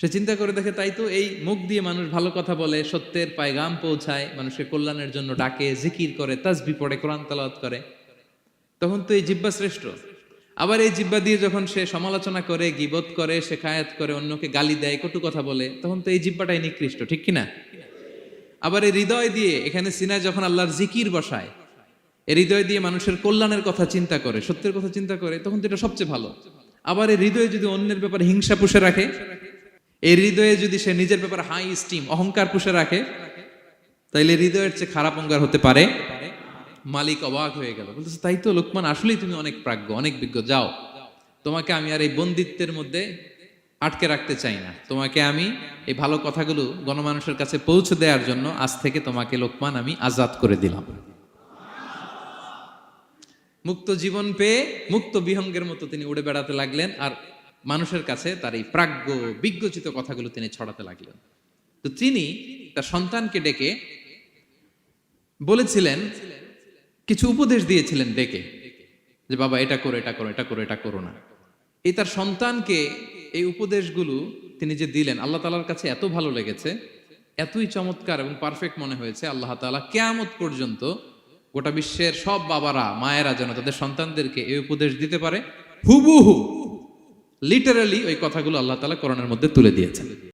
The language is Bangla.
সে চিন্তা করে দেখে তাই তো এই মুখ দিয়ে মানুষ ভালো কথা বলে, সত্যের পায়গাম পৌঁছায় মানুষের কল্যাণের জন্য ডাকে, জিকির করে তাজবি পড়ে, কোরআন তালাত করে। তখন তো এই জিব্বা শ্রেষ্ঠ। আবার এই জিব্বা দিয়ে যখন সে সমালোচনা করে, গিবত করে, সে শেখায়াত করে, অন্যকে গালি দেয়, কটু কথা বলে, তখন তো এই জিব্বাটাই নিকৃষ্ট, ঠিক কিনা? আবার এই হৃদয় দিয়ে, এখানে সিনায় যখন আল্লাহর জিকির বসায়, এই হৃদয় দিয়ে মানুষের কল্যাণের কথা চিন্তা করে, সত্যের কথা চিন্তা করে, তখন তো এটা সবচেয়ে ভালো। আবার এই হৃদয়ে যদি অন্যের ব্যাপারে হিংসা পুষে রাখে এই হৃদয়ে যদি সে নিজের ব্যাপারে হাই স্টিম অহংকার পুষে রাখে, তাইলে হৃদয়ের চেয়ে খারাপ অঙ্গার হতে পারে। মালিক অবাক হয়ে গেল। বলতেছে, তাই তো, লোকমান, আসলেই তুমি অনেক প্রাজ্ঞ, অনেক বিজ্ঞ, যাও। তোমাকে আমি আর এই বন্দিত্বের মধ্যে আটকে রাখতে চাই না। তোমাকে আমি এই ভালো কথাগুলো গণমানুষের কাছে পৌঁছে দেওয়ার জন্য আজ থেকে তোমাকে, লোকমান, আমি আজাদ করে দিলাম। মুক্ত জীবন পেয়ে মুক্ত বিহঙ্গের মতো তিনি উড়ে বেড়াতে লাগলেন। আর মানুষের কাছে তার এই প্রাজ্ঞ, বিজ্ঞচিত কথাগুলো তিনি ছড়াতে লাগলেন। তো তিনি তার সন্তানকে ডেকে বলেছিলেন, কিছু উপদেশ দিয়েছিলেন ডেকে, যে বাবা, এটা করো এটা করো এটা করো এটা করো না। এই তার সন্তানকে এই উপদেশগুলো তিনি যে দিলেন, আল্লাহ তালার কাছে এত ভালো লেগেছে, এতই চমৎকার এবং পারফেক্ট মনে হয়েছে, আল্লাহ তালা কেয়ামত পর্যন্ত গোটা বিশ্বের সব বাবারা, মায়েরা যেন তাদের সন্তানদেরকে এই উপদেশ দিতে পারে। হুবুহু লিটারালি ওই কথাগুলো আল্লাহ তালা করোনার মধ্যে তুলে দিয়েছেন।